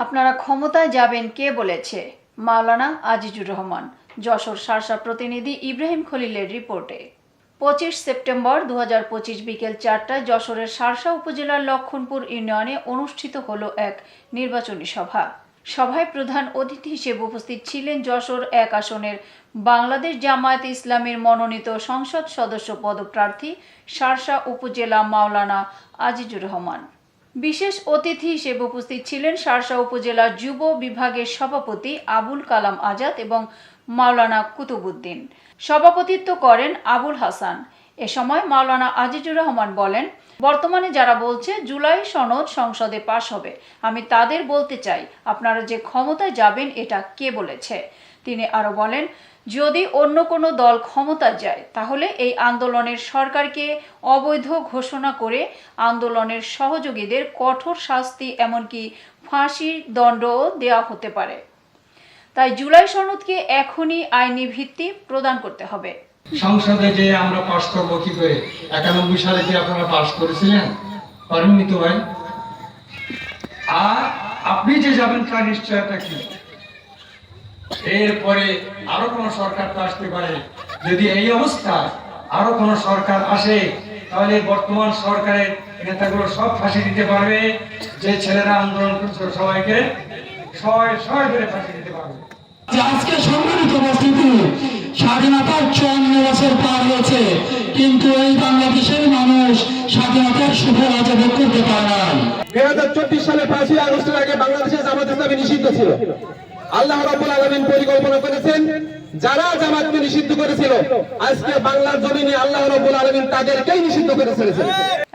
আপনারা ক্ষমতায় যাবেন কে বলেছে? মাওলানা আজিজুর রহমান, যশোর সারসা প্রতিনিধি ইব্রাহিম খলিলের রিপোর্টে। পঁচিশ সেপ্টেম্বর দুহাজার পঁচিশ বিকেল চারটায় যশোরের সারসা উপজেলার লক্ষণপুর ইউনিয়নে অনুষ্ঠিত হলো এক নির্বাচনী সভা। সভায় প্রধান অতিথি হিসেবে উপস্থিত ছিলেন যশোর এক আসনের বাংলাদেশ জামায়াতে ইসলামের মনোনীত সংসদ সদস্য পদপ্রার্থী সারসা উপজেলা মাওলানা আজিজুর রহমান। বিশেষ অতিথি হিসেবে উপস্থিত ছিলেন সারসা উপজেলা যুব বিভাগের সভাপতি আবুল কালাম আজাদ এবং মাওলানা কুতুবুদ্দিন সভাপতিত্ব করেন আবুল হাসান। এ সময় মাওলানা আজিজুর রহমান বলেন, বর্তমানে যারা বলছে জুলাই সনদ সংসদে পাশ হবে, আমি তাদের বলতে চাই, আপনারা যে ক্ষমতায় যাবেন এটা কে বলেছে? তিনি আরও বলেন, যদি অন্য কোনো দল ক্ষমতা যায়, তাহলে এই আন্দোলনের সরকারকে অবৈধ ঘোষণা করে আন্দোলনের সহযোগীদের কঠোর শাস্তি, এমনকি ফাঁসির দণ্ডও দেওয়া হতে পারে। তাই জুলাই সনদকে এখনই আইনি ভিত্তি প্রদান করতে হবে। সংসদে যে আমরা পাশ করব কি করে? একানব্বই সালে কি আপনারা পাশ করেছিলেন? করেননি তো ভাই। আর আপনি যে যাবেন তার নিশ্চয়তা কি? এরপরে আরও কোন সরকার তো আসতে পারে। যদি এই অবস্থা আরও কোন সরকার আসে, তাহলে বর্তমান সরকারের নেতাগুলো সব ফাঁসি দিতে পারবে। যে ছেলেরা আন্দোলন করছিল সবাইকে ছয় ছয় করে ফাঁসি দিতে পারবে। আজকে উপস্থিতি স্বাধীনতার চুয়ান্ন বছর পার হয়েছে। কিন্তু এই বাংলাদেশের মানুষ স্বাধীনতার শুভ আজও ভোগ করতে পারে না। দুই হাজার চব্বিশ সালে পাঁচই আগস্টের আগে বাংলাদেশে জামাত ইসলামী নিষিদ্ধ ছিল। আল্লাহ রাব্বুল আলামিন পরিকল্পনা করেছেন যারা জামাতকে নিষিদ্ধ করেছিল আজকে বাংলার জমিনে আল্লাহ রাব্বুল আলামিন তাদেরকেই নিষিদ্ধ করে ছেড়েছেন।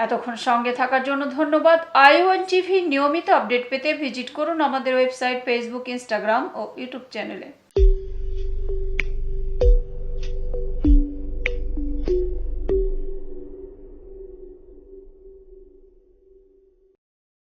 এতক্ষণ সঙ্গে থাকার জন্য ধন্যবাদ। আই ওয়ান টিভি নিয়মিত আপডেট পেতে ভিজিট করুন আমাদের ওয়েবসাইট ফেসবুক ইনস্টাগ্রাম ও ইউটিউব চ্যানেলে।